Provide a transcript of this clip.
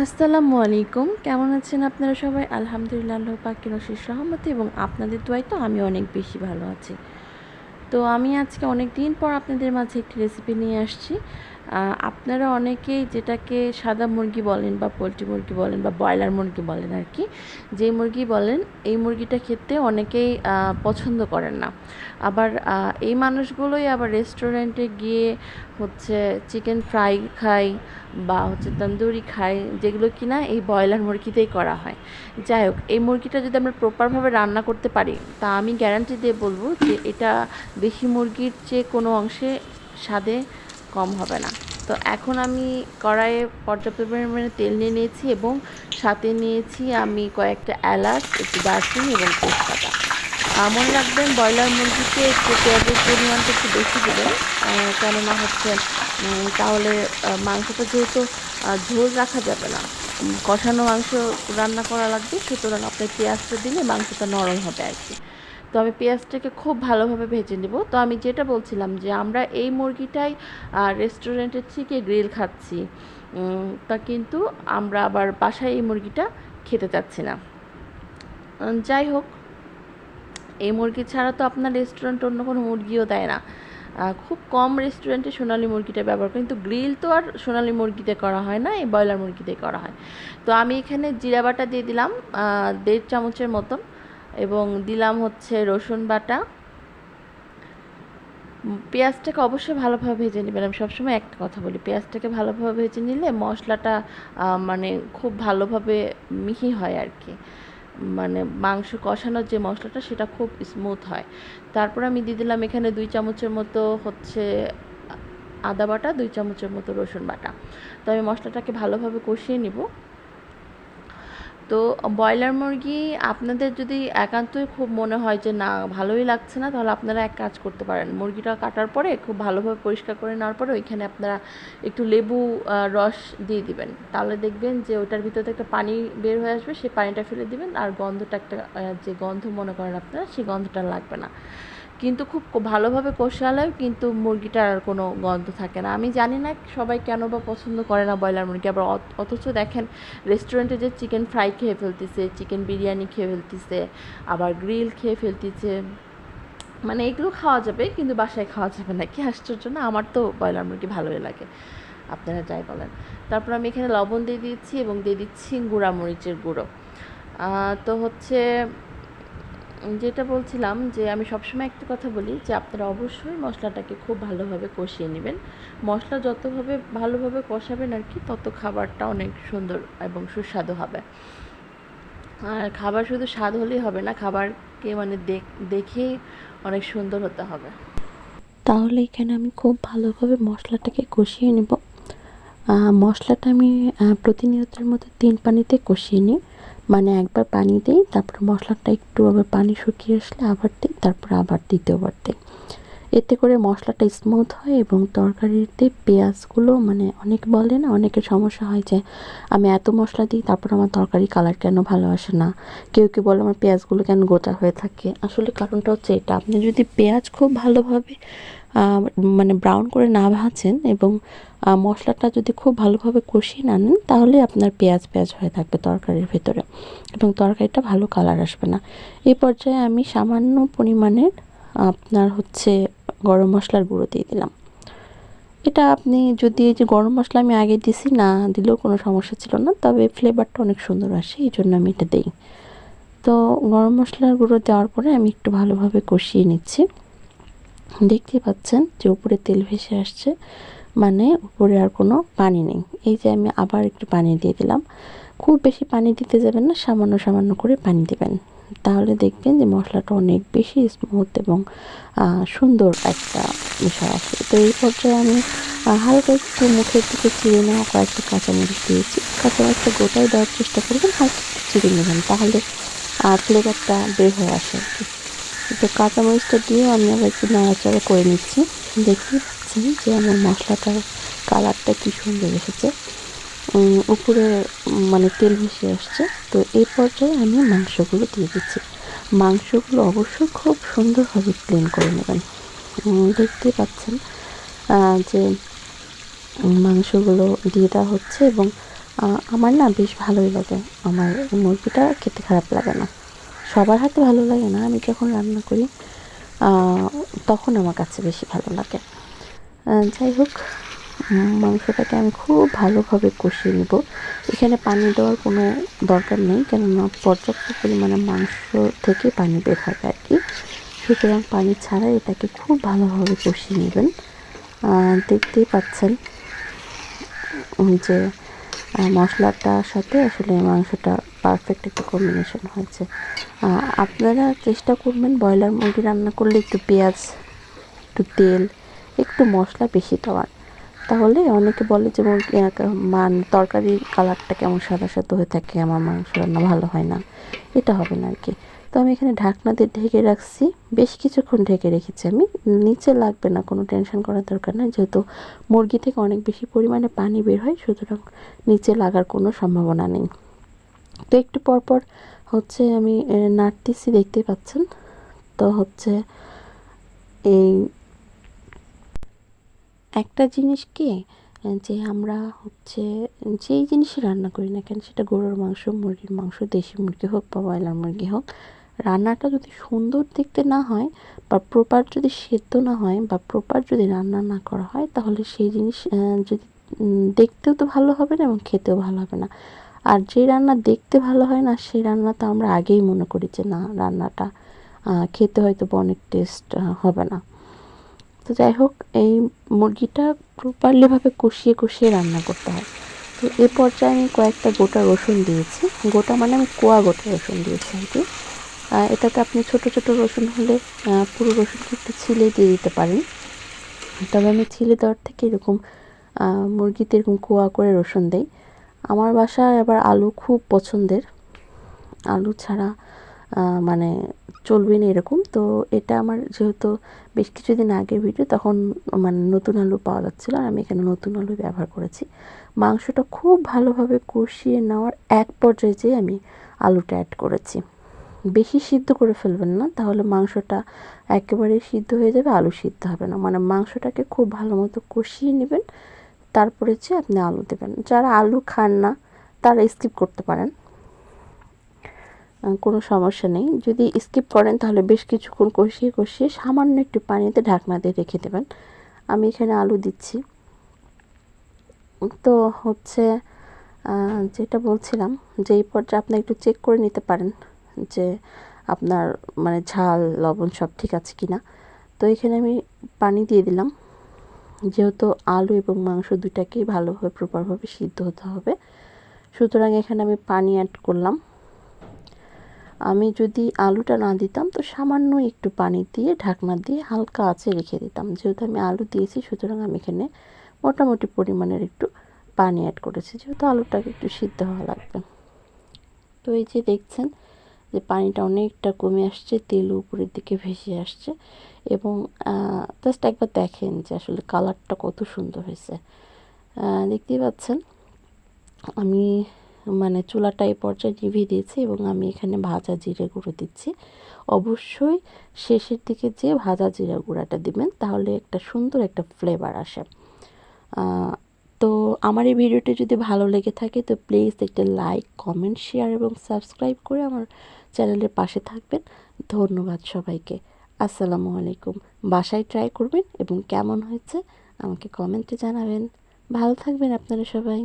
আসসালামু আলাইকুম। কেমন আছেন আপনারা সবাই? আলহামদুলিল্লাহ, আল্লাহ পাকের অশেষ সহমতি এবং আপনাদের দোয়াই তো আমি অনেক বেশি ভালো আছি। তো আমি আজকে অনেক দিন পর আপনাদের মাঝে একটি রেসিপি নিয়ে আসছি। আপনারা অনেকেই যেটাকে সাদা মুরগি বলেন বা পোলট্রি মুরগি বলেন বা ব্রয়লার মুরগি বলেন আর কি যে মুরগি বলেন, এই মুরগিটা খেতে অনেকেই পছন্দ করেন না। আবার এই মানুষগুলোই আবার রেস্টুরেন্টে গিয়ে হচ্ছে চিকেন ফ্রাই খায় বা হচ্ছে তন্দুরি খাই যেগুলো কিনা এই ব্রয়লার মুরগিতেই করা হয়। যাই হোক, এই মুরগিটা যদি আমরা প্রপারভাবে রান্না করতে পারি, তা আমি গ্যারান্টি দিয়ে বলব যে এটা দেশি মুরগির চেয়ে কোনো অংশে স্বাদে কম হবে না। তো এখন আমি কড়াইয়ে পর্যাপ্ত পরিমাণে তেল নিয়ে নিয়েছি এবং সাথে নিয়েছি আমি কয়েকটা এলাচ, একটু দারচিনি এবং তেজপাতা। মনে রাখবেন ব্রয়লার মুরগিতে একটু পেঁয়াজের পরিমাণটা একটু বেশি দেবেন কেননা হচ্ছে তাহলে মাংসটা যেহেতু ঝোল রাখা যাবে না কষানো মাংস রান্না করা লাগবে, সুতরাং আপনি পেঁয়াজটা দিলে মাংসটা নরম হবে আর কি। তো আমি পেঁয়াজটাকে খুব ভালোভাবে ভেজে নেব। তো আমি যেটা বলছিলাম যে আমরা এই মুরগিটাই রেস্টুরেন্টের থেকে গ্রিল খাচ্ছি। তা কিন্তু আমরা আবার বাসায় এই মুরগিটা খেতে চাচ্ছি না। যাই হোক, এই মুরগি ছাড়া তো আপনার রেস্টুরেন্ট অন্য কোনো মুরগিও দেয় না। খুব কম রেস্টুরেন্টে সোনালী মুরগিটা ব্যবহার করে। কিন্তু গ্রিল তো আর সোনালী মুরগিতে করা হয় না, এই ব্রয়লার মুরগিতে করা হয়। তো আমি এখানে জিরা বাটা দিয়ে দিলাম দেড় চামচের মতন। এবং দিলাম হচ্ছে রসুন বাটা। পেঁয়াজটাকে অবশ্যই ভালোভাবে ভেজে নেবেন। আমি সবসময় একটা কথা বলি, পেঁয়াজটাকে ভালোভাবে ভেজে নিলে মশলাটা মানে খুব ভালোভাবে মিহি হয় আর কি মানে মাংস কষানোর যে মশলাটা, সেটা খুব স্মুথ হয়। তারপর আমি দিয়ে দিলাম এখানে দুই চামচের মতো হচ্ছে আদা বাটা, দুই চামচের মতো রসুন বাটা। তো আমি মশলাটাকে ভালোভাবে কষিয়ে নিব। তো ব্রয়লার মুরগি আপনাদের যদি একান্তই খুব মনে হয় যে না, ভালোই লাগছে না, তাহলে আপনারা এক কাজ করতে পারেন। মুরগিটা কাটার পরে খুব ভালোভাবে পরিষ্কার করে নেওয়ার পরে ওইখানে আপনারা একটু লেবু রস দিয়ে দিবেন। তাহলে দেখবেন যে ওটার ভিতরে একটা পানি বের হয়ে আসবে, সেই পানিটা ফেলে দিবেন, আর গন্ধটা একটা যে গন্ধ মনে করেন আপনারা, সেই গন্ধটা লাগবে না। কিন্তু খুব ভালোভাবে কষালেও কিন্তু মুরগিটার আর কোনো গন্ধ থাকে না। আমি জানি না সবাই কেন বা পছন্দ করে না ব্রয়লার মুরগি, আবার অথচ দেখেন রেস্টুরেন্টে যে চিকেন ফ্রাই খেয়ে ফেলতেছে চিকেন বিরিয়ানি খেয়ে ফেলতেছে, আবার গ্রিল খেয়ে ফেলতেছে মানে এগুলো খাওয়া যাবে কিন্তু বাসায় খাওয়া যাবে না। কি আশ্চর্য না? আমার তো ব্রয়লার মুরগি ভালোই লাগে। আপনারা যাই বলেন। তারপর আমি এখানে লবণ দিয়ে দিচ্ছি এবং দিয়ে দিচ্ছি গুঁড়া। মরিচের গুঁড়ো তো হচ্ছে যেটা বলছিলাম যে আমি সবসময় একটা কথা বলি যে আপনারা অবশ্যই মশলাটাকে খুব ভালোভাবে কষিয়ে নেবেন। মশলা যতভাবে ভালোভাবে কষাবেন আর কি, তত খাবারটা অনেক সুন্দর এবং সুস্বাদু হবে। আর খাবার শুধু স্বাদ হলেই হবে না, খাবারকে মানে দেখ অনেক সুন্দর হতে হবে। তাহলে এখানে আমি খুব ভালোভাবে মশলাটাকে কষিয়ে নেব। মশলাটা আমি প্রতিনিয়তের মতো তিন পানিতে কষিয়ে নিই। মানে একবার পানি দিই, তারপর মশলাটা একটু আবার পানি শুকিয়ে আসলে আবার দিই, তারপর আবার দ্বিতীয়বার দিই। এতে করে মশলাটা স্মুথ হয় এবং তরকারিতে পেঁয়াজগুলো মানে অনেক বলে না অনেকের সমস্যা হয় যে আমি এত মশলা দিই, তারপর আমার তরকারি কালার কেন ভালো আসে না? কেউ কেউ বলে আমার পেঁয়াজগুলো কেন গোটা হয়ে থাকে? আসলে কারণটা হচ্ছে এটা, আপনি যদি পেঁয়াজ খুব ভালোভাবে মানে ব্রাউন করে না ভাজেন এবং মশলাটা যদি খুব ভালোভাবে কষিয়ে না নেন, তাহলে আপনার পেঁয়াজ পেঁয়াজ হয়ে থাকবে তরকারির ভেতরে এবং তরকারিটা ভালো কালার আসবে না। এই পর্যায়ে আমি সামান্য পরিমাণের আপনার হচ্ছে গরম মশলার গুঁড়ো দিয়ে দিলাম। এটা আপনি যদি এই যে গরম মশলা আমি আগে দিছি, না দিলেও কোনো সমস্যা ছিল না, তবে ফ্লেভারটা অনেক সুন্দর আসে, এই জন্য আমি এটা দিই। তো গরম মশলার গুঁড়ো দেওয়ার পরে আমি একটু ভালোভাবে কষিয়ে নিচ্ছি। দেখতে পাচ্ছেন যে উপরে তেল ভেসে আসছে মানে উপরে আর কোনো পানি নেই। এই যে আমি আবার একটু পানি দিয়ে দিলাম। খুব বেশি পানি দিতে যাবেন না, সামান্য সামান্য করে পানি দেবেন। তাহলে দেখবেন যে মশলাটা অনেক বেশি স্মুথ এবং সুন্দর একটা বিষয় আসে। তো এই পর্যায়ে আমি হালকা একটু মুখের দিকে চিড়ে নেওয়া কয়েকটা কাঁচামরিচ দিয়েছি। কাঁচামরিচটা গোটাই দেওয়ার চেষ্টা করবেন, হালকা একটু চিড়ে নেবেন, তাহলে ফ্লেভারটা বের হয়ে আসে। আর কি তো কাঁচামরিচটা দিয়ে আমি আবার একটু নাড়াচাড়া করে নিচ্ছি। পাচ্ছেন যে আমার মশলাটার কালারটা কী সুন্দর এসেছে। উপরে মানে তেল ভেসে আসছে। তো এই পর্যায়ে আমি মাংসগুলো দিয়ে দিচ্ছি। মাংসগুলো অবশ্যই খুব সুন্দরভাবে ক্লিন করে নেবেন। উম, দেখতেই পাচ্ছেন যে মাংসগুলো দিয়ে দেওয়া হচ্ছে এবং আমার না বেশ ভালোই লাগে। আমার মুরগিটা খেতে খারাপ লাগে না। সবার হাতে ভালো লাগে না। আমি যখন রান্না করি তখন আমার কাছে বেশি ভালো লাগে। যাই হোক মাংসটাকে আমি খুব ভালোভাবে কষিয়ে নেব। এখানে পানি দেওয়ার কোনো দরকার নেই, কেননা পর্যাপ্ত পরিমাণে মাংস থেকে পানি বের হবে আর কি। সুতরাং পানি ছাড়া এটাকে খুব ভালোভাবে কষিয়ে নেবেন। দেখতেই পাচ্ছেন যে মশলাটার সাথে আসলে মাংসটা পারফেক্ট একটা কম্বিনেশন হয়েছে। আপনারা চেষ্টা করবেন ব্রয়লার মুরগি রান্না করলে একটু পেঁয়াজ, একটু তেল, একটু মশলা বেশি দেওয়ার। তাহলে অনেকে বলে যে মুরগি মান, তরকারির কালারটা কেমন সাদা সাদা হয়ে থাকে, আমার মাংস রান্না ভালো হয় না। এটা হবে না আর কি তো আমি এখানে ঢাকনা দিয়ে ঢেকে রাখছি। বেশ কিছুক্ষণ ঢেকে রেখেছি আমি। নিচে লাগবে না, কোনো টেনশন করার দরকার নেই। যেহেতু মুরগি থেকে অনেক বেশি পরিমাণে পানি বের হয়, সুতরাং নিচে লাগার কোনো সম্ভাবনা নেই। তো একটু পর পর হচ্ছে আমি নাড়তেছি দেখতে পাচ্ছেন। তো হচ্ছে এই একটা জিনিস কি যে আমরা হচ্ছে যেই জিনিসই রান্না করি না কেন, সেটা গরুর মাংস, মুরগির মাংস, দেশি মুরগি হোক বা ব্রয়লার মুরগি হোক রান্নাটা যদি সুন্দর দেখতে না হয় বা প্রপার যদি সেদ্ধ না হয় বা প্রপার যদি রান্না না করা হয়, তাহলে সেই জিনিস যদি দেখতেও তো ভালো হবে না এবং খেতেও ভালো হবে না। আর যে রান্না দেখতে ভালো হয় না, সেই রান্না তো আমরা আগেই মনে করি যে না, রান্নাটা খেতে হয়তো অনেক টেস্ট হবে না। তো যাই হোক, এই মুরগিটা প্রপারলিভাবে কষিয়ে কষিয়ে রান্না করতে হয়। তো এ পর্যায়ে আমি কয়েকটা গোটা রসুন দিয়েছি। গোটা মানে আমি কোয়া গোটা রসুন দিয়েছি আর কি। এটাতে আপনি ছোট ছোট রসুন হলে পুরো রসুনকে একটু ছিলে দিয়ে দিতে পারেন। তবে আমি ছিলে দেওয়ার থেকে এরকম মুরগিতে এরকম কোয়া করে রসুন দেই। আমার বাসায় আবার আলু খুব পছন্দের। আলু ছাড়া মানে চলবে না এরকম। তো এটা আমার যেহেতু বেশ কিছুদিন আগের ভিডিও, তখন মানে নতুন আলু পাওয়া যাচ্ছিল আর আমি এখানে নতুন আলু ব্যবহার করেছি। মাংসটা খুব ভালোভাবে কষিয়ে নেওয়ার এক পর্যায়ে যেয়ে আমি আলুটা অ্যাড করেছি। বেশি সিদ্ধ করে ফেলবেন না, তাহলে মাংসটা একেবারে সিদ্ধ হয়ে যাবে, আলু সিদ্ধ হবে না। মানে মাংসটাকে খুব ভালো মতো কষিয়ে নেবেন, তারপরে যে আপনি আলু দেবেন। যারা আলু খান না, তারা স্কিপ করতে পারেন। কোনো সমস্যা নেই। যদি স্কিপ করেন, তাহলে বেশ কিছুক্ষণ কষিয়ে কষিয়ে সামান্য একটু পানিতে ঢাকনা দিয়ে রেখে দেবেন। আমি এখানে আলু দিচ্ছি। তো হচ্ছে যেটা বলছিলাম যে এই পর্যায়ে আপনি একটু চেক করে নিতে পারেন। যে আপনার মানে ঝাল, লবণ সব ঠিক আছে কি না তো এখানে আমি পানি দিয়ে দিলাম। যেহেতু আলু এবং মাংস দুটাকেই ভালোভাবে প্রপারভাবে সিদ্ধ হতে হবে। সুতরাং এখানে আমি পানি অ্যাড করলাম। আমি যদি আলুটা না দিতাম তো সামান্য একটু পানি দিয়ে ঢাকনা দিয়ে হালকা আঁচে রেখে দিতাম। যেহেতু আমি আলু দিয়েছি, সুতরাং আমি এখানে মোটামুটি পরিমাণের একটু পানি অ্যাড করেছি। যেহেতু আলুটাকে একটু সিদ্ধ হওয়া লাগবে। তো এই যে দেখছেন যে পানিটা অনেকটা কমে আসছে, তেল উপরের দিকে ভেসে আসছে এবং জাস্ট একবার দেখেন যে আসলে কালারটা কত সুন্দর হয়েছে। দেখতেই পাচ্ছেন, আমি মানে চুলাটা এই পর্যায়ে নিভিয়ে দিয়েছি এবং আমি এখানে ভাজা জিরে গুঁড়ো দিচ্ছি। অবশ্যই শেষের দিকে যে ভাজা জিরা গুঁড়াটা দিবেন, তাহলে একটা সুন্দর একটা ফ্লেভার আসে। তো আমার এই ভিডিওটি যদি ভালো লেগে থাকে, তো প্লিজ একটা লাইক কমেন্ট শেয়ার এবং সাবস্ক্রাইব করে আমার চ্যানেলের পাশে থাকবেন। ধন্যবাদ সবাইকে। আসসালামু আলাইকুম। বাসায় ট্রাই করবেন এবং কেমন হয়েছে আমাকে কমেন্টে জানাবেন। ভালো থাকবেন আপনারা সবাই।